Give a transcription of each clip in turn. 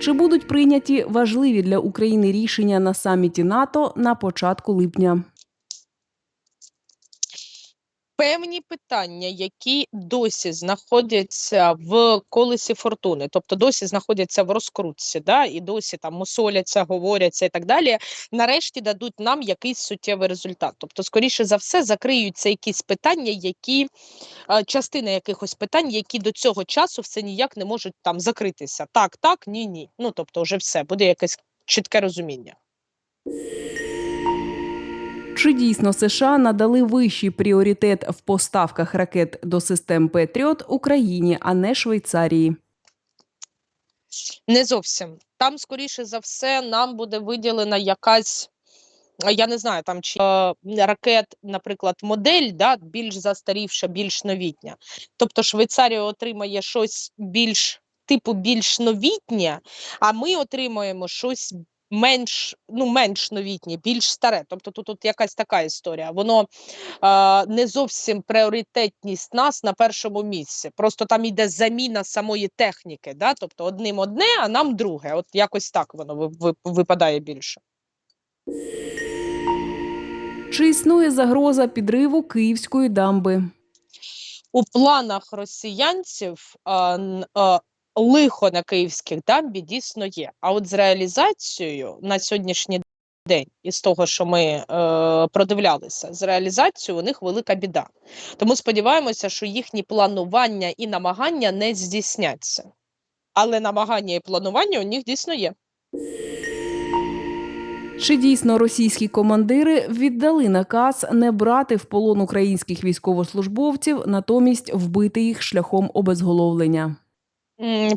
Чи будуть прийняті важливі для України рішення на саміті НАТО на початку липня? Певні питання, які досі знаходяться в колесі фортуни, тобто досі знаходяться в розкрутці, да, і досі там мусоляться, говоряться і так далі. Нарешті дадуть нам якийсь суттєвий результат. Тобто, скоріше за все, закриються якісь питання, які частина якихось питань, які до цього часу все ніяк не можуть там закритися. Так, так, ні, ні. Ну тобто, вже все буде якесь чітке розуміння. Чи дійсно США надали вищий пріоритет в поставках ракет до систем Петріот Україні, а не Швейцарії? Не зовсім. Там, скоріше за все, нам буде виділена якась. Я не знаю, там чи е, ракет, наприклад, модель, да, більш застарівша, більш новітня. Тобто Швейцарія отримає щось більш типу більш новітнє, а ми отримаємо щось менш, ну, менш новітнє, більш старе. Тобто тут, тут якась така історія. Воно е, не зовсім пріоритетність нас на першому місці. Просто там йде заміна самої техніки. Да? Тобто одним одне, а нам друге. От якось так воно ви- ви- випадає більше. Чи існує загроза підриву Київської дамби? у планах росіянців а, а, лихо на київських дамбі дійсно є. А от з реалізацією на сьогоднішній день, із того, що ми е, продивлялися, з реалізацією у них велика біда. Тому сподіваємося, що їхні планування і намагання не здійсняться. Але намагання і планування у них дійсно є. Чи дійсно російські командири віддали наказ не брати в полон українських військовослужбовців, натомість вбити їх шляхом обезголовлення?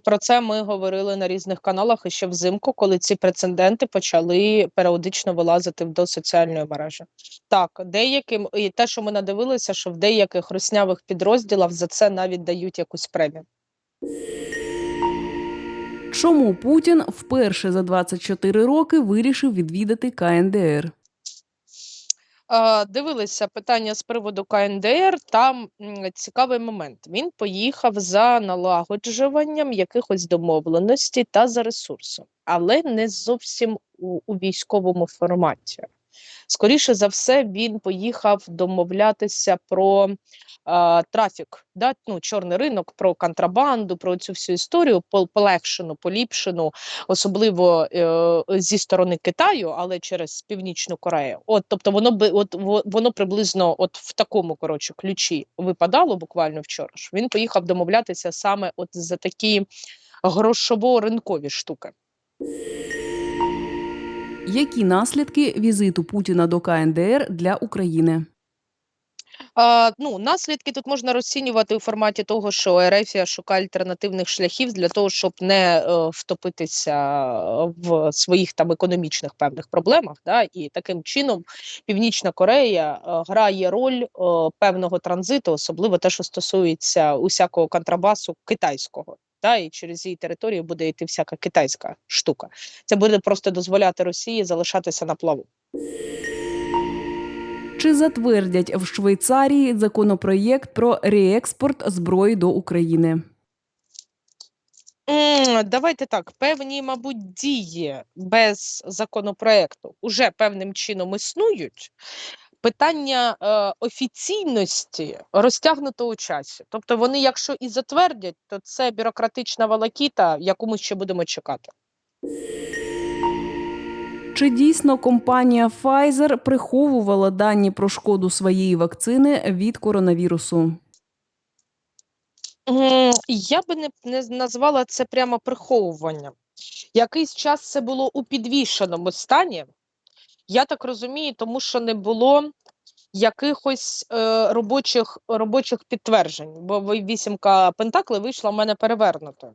Про це ми говорили на різних каналах і ще взимку, коли ці прецеденти почали періодично вилазити до соціальної мережі. Так, деяким і те, що ми надивилися, що в деяких руснявих підрозділах за це навіть дають якусь премію. Чому Путін вперше за 24 роки вирішив відвідати КНДР? Дивилися питання з приводу КНДР. Там цікавий момент. Він поїхав за налагоджуванням якихось домовленостей та за ресурсом, але не зовсім у, у військовому форматі. Скоріше за все, він поїхав домовлятися про е, трафік, да? ну, чорний ринок, про контрабанду, про цю всю історію, полегшену, поліпшену, особливо е, зі сторони Китаю, але через Північну Корею. От, тобто, воно би от воно приблизно от в такому коротше ключі випадало буквально вчора. ж. Він поїхав домовлятися саме от за такі грошово-ринкові штуки. Які наслідки візиту Путіна до КНДР для України? А, ну, наслідки тут можна розцінювати у форматі того, що Ерефія шукає альтернативних шляхів для того, щоб не е, втопитися в своїх там економічних певних проблемах. Да? І таким чином Північна Корея е, грає роль е, певного транзиту, особливо те, що стосується усякого контрабасу китайського. Да, і через її територію буде йти всяка китайська штука. Це буде просто дозволяти Росії залишатися на плаву. Чи затвердять в Швейцарії законопроєкт про реекспорт зброї до України? Давайте так, певні, мабуть, дії без законопроекту уже певним чином існують. Питання е, офіційності розтягнуто у часі. Тобто вони, якщо і затвердять, то це бюрократична волокіта, яку ми ще будемо чекати. Чи дійсно компанія Pfizer приховувала дані про шкоду своєї вакцини від коронавірусу? Я би не, не назвала це прямо приховуванням. Якийсь час це було у підвішеному стані. Я так розумію, тому що не було якихось е, робочих, робочих підтверджень, бо вісімка Пентакли вийшла в мене перевернутою.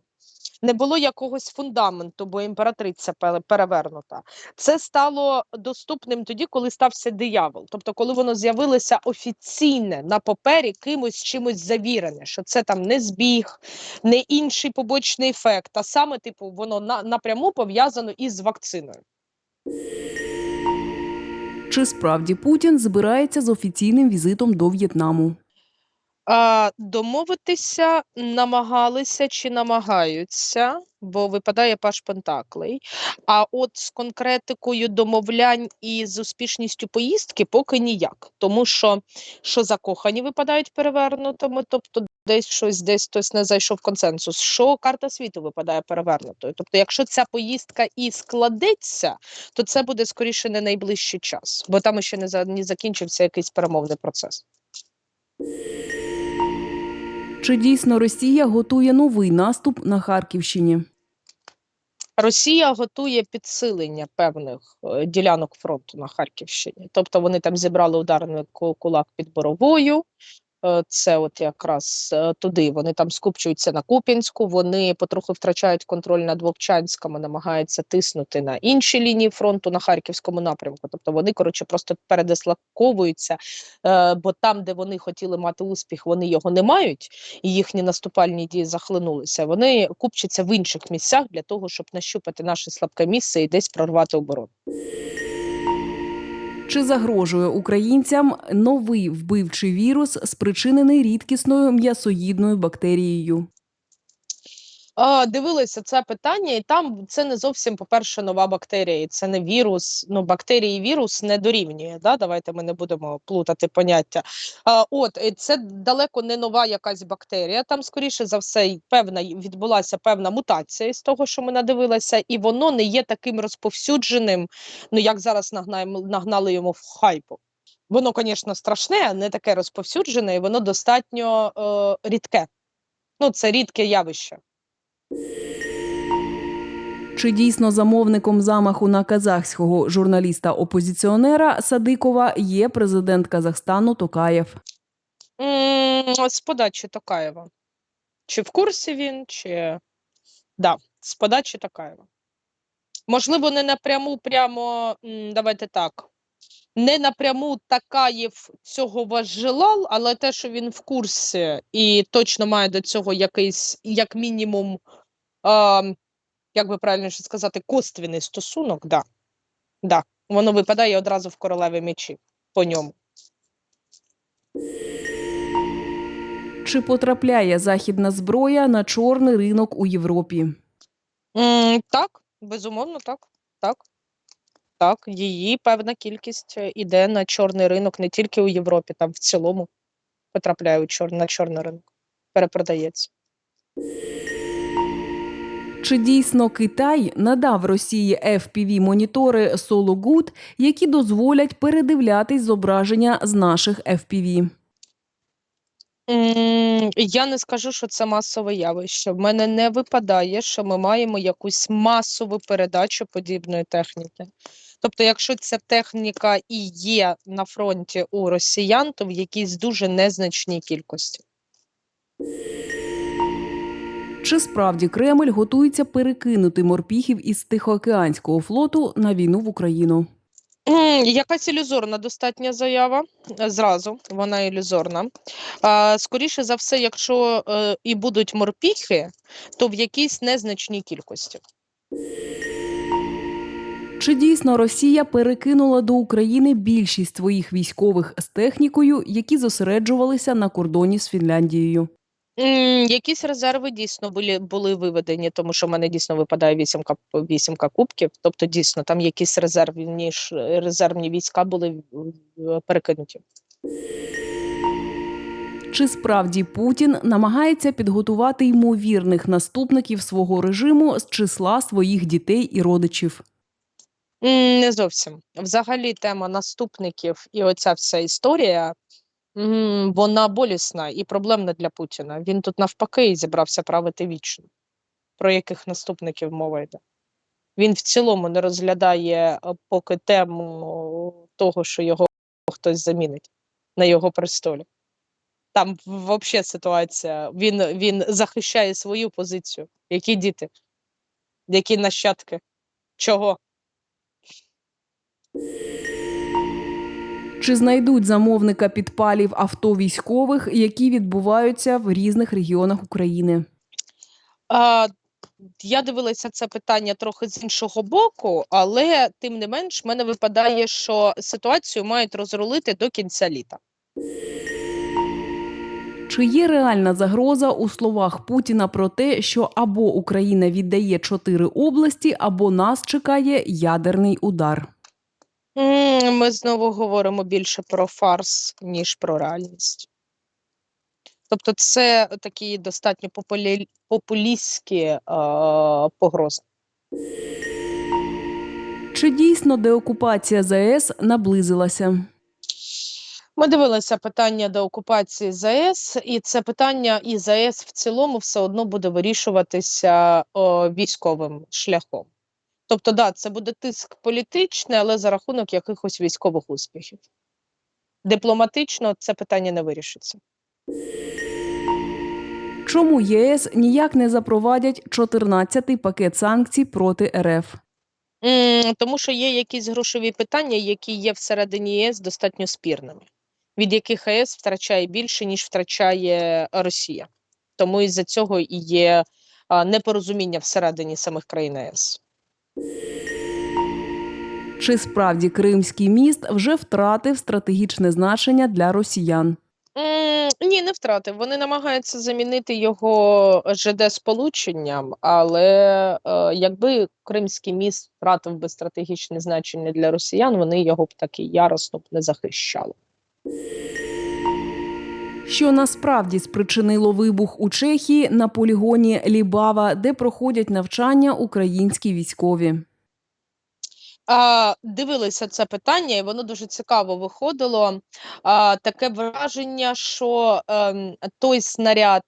Не було якогось фундаменту, бо імператриця перевернута. Це стало доступним тоді, коли стався диявол. Тобто, коли воно з'явилося офіційне на папері кимось чимось завірене, що це там не збіг, не інший побочний ефект, а саме, типу, воно на, напряму пов'язано із вакциною. Чи справді Путін збирається з офіційним візитом до В'єтнаму? А, домовитися намагалися чи намагаються, бо випадає паш Пентаклей. А от з конкретикою домовлянь і з успішністю поїздки поки ніяк. Тому що, що закохані випадають перевернутими, тобто десь щось, десь хтось не зайшов консенсус. Що карта світу випадає перевернутою. Тобто, якщо ця поїздка і складеться, то це буде скоріше не найближчий час, бо там ще не, за, не закінчився якийсь перемовний процес. Чи дійсно Росія готує новий наступ на Харківщині? Росія готує підсилення певних е, ділянок фронту на Харківщині. Тобто вони там зібрали ударний ку- кулак під Боровою. Е, Це от якраз е, туди. Вони там скупчуються на Куп'янську. Вони потроху втрачають контроль над Вовчанськом, намагаються тиснути на інші лінії фронту на харківському напрямку. Тобто вони коротше просто передислоковуються, е, бо там, де вони хотіли мати успіх, вони його не мають, і їхні наступальні дії захлинулися. Вони купчаться в інших місцях для того, щоб нащупати наше слабке місце і десь прорвати оборону. Чи загрожує українцям новий вбивчий вірус, спричинений рідкісною м'ясоїдною бактерією? А, дивилися це питання, і там це не зовсім, по-перше, нова бактерія, і це не вірус. Ну, бактерії і вірус не дорівнює. Да? Давайте ми не будемо плутати поняття. А, от і це далеко не нова якась бактерія. Там, скоріше за все, певна відбулася певна мутація з того, що ми надивилися, і воно не є таким розповсюдженим, ну як зараз нагнаємо, нагнали йому в хайпу. Воно, звісно, страшне, не таке розповсюджене, і воно достатньо е, рідке. Ну, це рідке явище. Чи дійсно замовником замаху на казахського журналіста-опозиціонера Садикова є президент Казахстану Токаєв? З подачі Токаєва. Чи в курсі він, чи да, з подачі Токаєва. Можливо, не напряму, прямо давайте так. Не напряму Такаєв цього возжелав, але те, що він в курсі і точно має до цього якийсь, як мінімум, а, як би правильніше сказати, косвіний стосунок, да. Да. Воно випадає одразу в королеві мечі по ньому. Чи потрапляє західна зброя на чорний ринок у Європі? М, так, безумовно, так. Так. Так, її певна кількість е, іде на чорний ринок не тільки у Європі, там в цілому потрапляє чор... на чорний ринок, перепродається. Чи дійсно Китай надав Росії fpv монітори Solo Good, які дозволять передивлятись зображення з наших FPV? Я не скажу, що це масове явище. В мене не випадає, що ми маємо якусь масову передачу подібної техніки. Тобто, якщо ця техніка і є на фронті у росіян, то в якійсь дуже незначній кількості. Чи справді Кремль готується перекинути морпіхів із Тихоокеанського флоту на війну в Україну? Якась ілюзорна достатня заява. Зразу вона ілюзорна. Скоріше за все, якщо е, і будуть морпіхи, то в якійсь незначній кількості. Чи дійсно Росія перекинула до України більшість своїх військових з технікою, які зосереджувалися на кордоні з Фінляндією? Якісь резерви дійсно були, були виведені, тому що в мене дійсно випадає вісімка, вісімка кубків. Тобто, дійсно, там якісь резервні, ж- резервні війська були перекинуті. Чи справді Путін намагається підготувати ймовірних наступників свого режиму з числа своїх дітей і родичів? Не зовсім. Взагалі, тема наступників і оця вся історія, вона болісна і проблемна для Путіна. Він тут навпаки зібрався правити вічно. Про яких наступників мова йде? Він в цілому не розглядає е, поки тему того, що його хтось замінить на його престолі. Там взагалі ситуація. Він, він захищає свою позицію. Які діти? Які нащадки? Чого? Чи знайдуть замовника підпалів авто військових, які відбуваються в різних регіонах України? А, я дивилася це питання трохи з іншого боку, але тим не менш, мене випадає, що ситуацію мають розрулити до кінця літа. Чи є реальна загроза у словах Путіна про те, що або Україна віддає чотири області, або нас чекає ядерний удар? Ми знову говоримо більше про фарс, ніж про реальність. Тобто, це такі достатньо популі... популістські е, погрози. Чи дійсно деокупація ЗАЕС наблизилася? Ми дивилися питання до окупації ЗАЕС, і це питання і ЗАЕС в цілому все одно буде вирішуватися о, військовим шляхом. Тобто, да, це буде тиск політичний, але за рахунок якихось військових успіхів. Дипломатично це питання не вирішиться. Чому ЄС ніяк не запровадять 14-й пакет санкцій проти РФ? М, Тому що є якісь грошові питання, які є всередині ЄС достатньо спірними, від яких ЄС втрачає більше, ніж втрачає Росія. Тому із-за цього і є непорозуміння всередині самих країн ЄС. Чи справді Кримський міст вже втратив стратегічне значення для росіян? Ні, не втратив. Вони намагаються замінити його ЖД сполученням, але е, якби Кримський міст втратив би стратегічне значення для росіян, вони його б таки яростно б не захищали. Що насправді спричинило вибух у Чехії на полігоні Лібава, де проходять навчання українські військові? Дивилися це питання, і воно дуже цікаво виходило. Таке враження, що ем, той снаряд,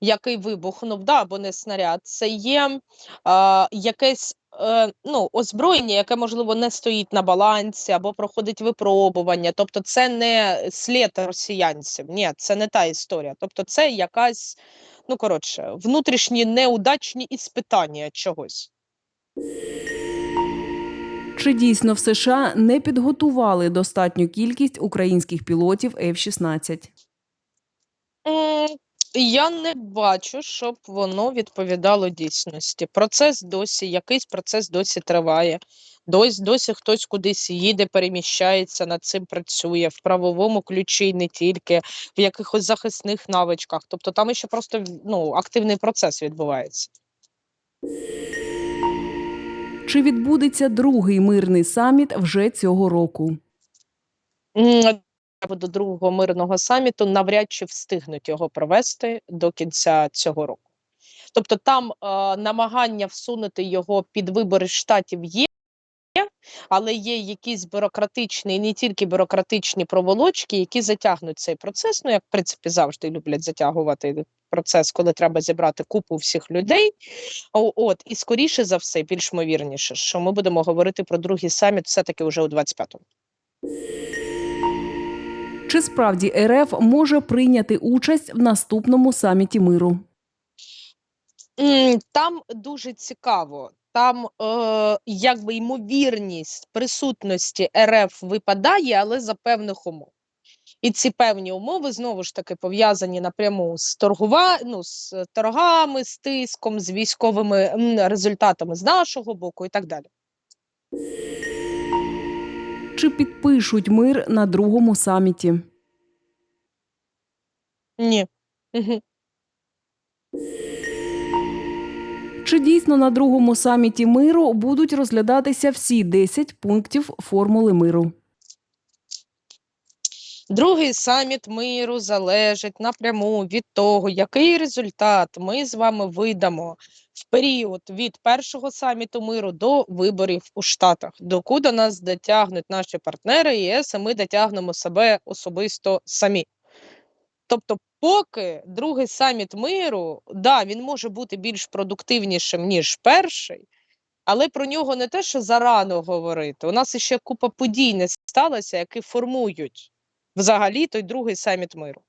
який вибухнув, да, або не снаряд, це є а, якесь е, ну, озброєння, яке, можливо, не стоїть на балансі або проходить випробування. Тобто, це не слід росіянців. Ні, це не та історія. Тобто, це якась, ну коротше, внутрішні неудачні іспитання чогось. Чи дійсно в США не підготували достатню кількість українських пілотів F-16? М, Я не бачу, щоб воно відповідало дійсності. Процес досі, якийсь процес досі триває. Досі, досі хтось кудись їде, переміщається, над цим працює в правовому ключі, не тільки в якихось захисних навичках. Тобто там ще просто ну, активний процес відбувається. Чи відбудеться другий мирний саміт вже цього року? До другого мирного саміту навряд чи встигнуть його провести до кінця цього року. Тобто там е, намагання всунути його під вибори штатів є, але є якісь бюрократичні, і не тільки бюрократичні проволочки, які затягнуть цей процес. Ну, як в принципі завжди люблять затягувати процес, коли треба зібрати купу всіх людей. От і скоріше за все, більш ймовірніше, що ми будемо говорити про другий саміт все-таки вже у 25-му. Чи справді РФ може прийняти участь в наступному саміті миру? Там дуже цікаво. Там е, якби ймовірність присутності РФ випадає, але за певних умов. І ці певні умови знову ж таки пов'язані напряму з торгова... ну, з торгами, з тиском, з військовими результатами з нашого боку і так далі. Чи підпишуть мир на другому саміті? Ні. Чи дійсно на другому саміті миру будуть розглядатися всі 10 пунктів формули миру? Другий саміт миру залежить напряму від того, який результат ми з вами видамо в період від першого саміту миру до виборів у Штатах, докуди нас дотягнуть наші партнери ЄС, і ми дотягнемо себе особисто самі. Тобто, поки другий саміт миру, да, він може бути більш продуктивнішим, ніж перший, але про нього не те, що зарано говорити. У нас ще купа подій не сталося, які формують взагалі той другий саміт миру.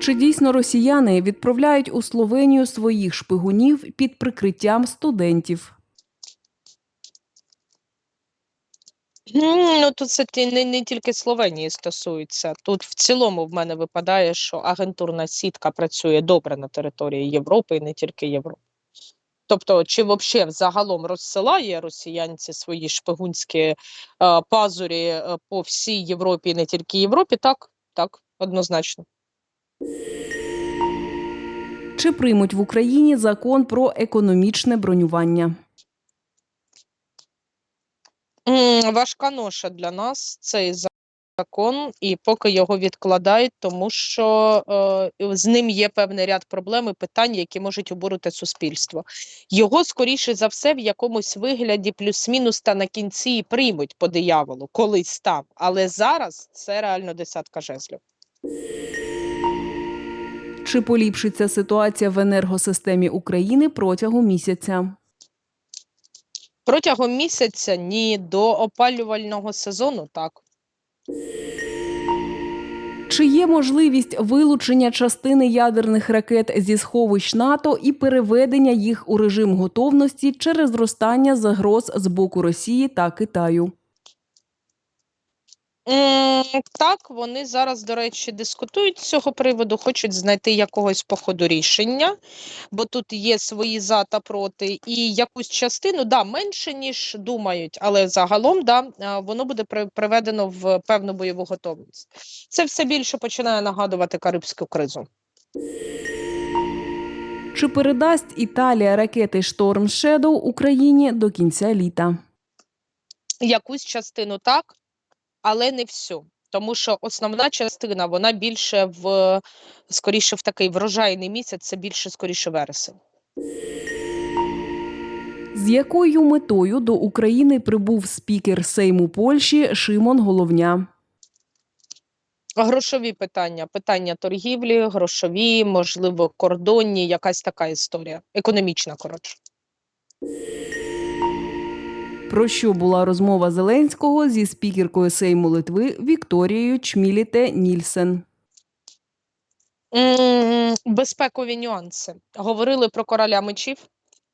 Чи дійсно росіяни відправляють у Словенію своїх шпигунів під прикриттям студентів? Ну, тут це не, не тільки Словенії стосується. Тут в цілому в мене випадає, що агентурна сітка працює добре на території Європи і не тільки Європи. Тобто, чи взагалі взагалом розсилає росіянці свої шпигунські е, пазурі е, по всій Європі, і не тільки Європі, так так, однозначно. Чи приймуть в Україні закон про економічне бронювання? Важка ноша для нас цей закон, і поки його відкладають, тому що е, з ним є певний ряд проблем і питань, які можуть обурити суспільство. Його, скоріше за все, в якомусь вигляді плюс-мінус та на кінці і приймуть по дияволу, колись там. Але зараз це реально десятка жезлів. Чи поліпшиться ситуація в енергосистемі України протягом місяця? Протягом місяця ні до опалювального сезону, так. Чи є можливість вилучення частини ядерних ракет зі сховищ НАТО і переведення їх у режим готовності через зростання загроз з боку Росії та Китаю? Так, вони зараз, до речі, дискутують з цього приводу, хочуть знайти якогось по ходу рішення, бо тут є свої за та проти, і якусь частину, да, менше, ніж думають, але загалом да, воно буде при- приведено в певну бойову готовність. Це все більше починає нагадувати Карибську кризу. Чи передасть Італія ракети Storm Shadow Україні до кінця літа? Якусь частину так, але не всю. Тому що основна частина, вона більше в скоріше в такий врожайний місяць, це більше скоріше вересень. З якою метою до України прибув спікер Сейму Польщі Шимон Головня? Грошові питання, питання торгівлі, грошові, можливо, кордонні, якась така історія. Економічна, коротше. Про що була розмова Зеленського зі спікеркою Сейму Литви Вікторією Чміліте Нільсен? Безпекові нюанси. Говорили про короля мечів,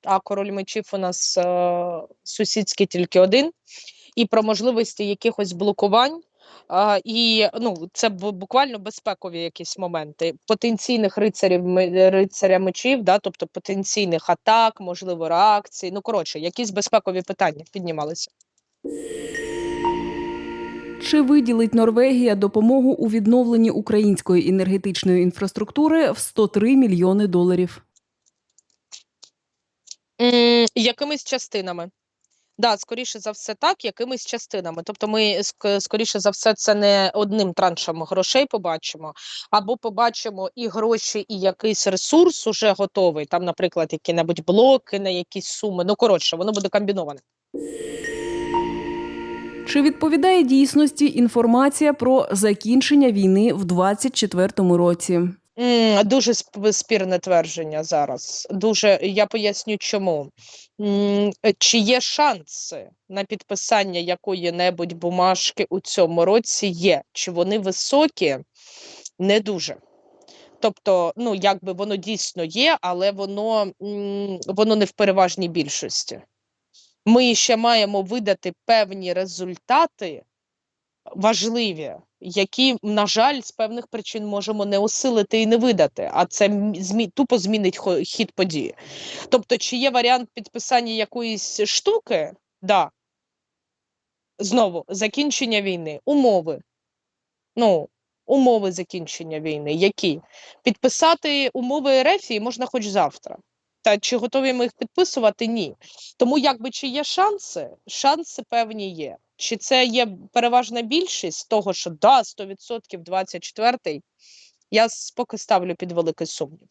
а король мечів у нас е, сусідський тільки один, і про можливості якихось блокувань. А, і ну, це буквально безпекові якісь моменти потенційних рицарів рицаря мечів, да, тобто потенційних атак, можливо, реакцій. Ну коротше, якісь безпекові питання піднімалися. Чи виділить Норвегія допомогу у відновленні української енергетичної інфраструктури в 103 мільйони доларів? М, Якимись частинами. Да, скоріше за все, так, якимись частинами. Тобто, ми скоріше за все, це не одним траншем грошей побачимо, або побачимо і гроші, і якийсь ресурс уже готовий. Там, наприклад, які-небудь блоки на якісь суми. Ну коротше, воно буде комбіноване. Чи відповідає дійсності інформація про закінчення війни в 2024 році? Дуже спірне твердження зараз. Дуже я поясню, чому. Чи є шанси на підписання якої-небудь бумажки у цьому році? Є. Чи вони високі? Не дуже. Тобто, ну якби воно дійсно є, але воно, воно не в переважній більшості. Ми ще маємо видати певні результати важливі, які, на жаль, з певних причин можемо не осилити і не видати, а це змі... тупо змінить хід події. Тобто, чи є варіант підписання якоїсь штуки? Да. Знову закінчення війни, умови. Ну, умови закінчення війни. Які? Підписати умови Ерефії можна хоч завтра. Та чи готові ми їх підписувати? Ні. Тому якби чи є шанси? Шанси певні є. Чи це є переважна більшість того, що да, 100% 24-й, я поки ставлю під великий сумнів.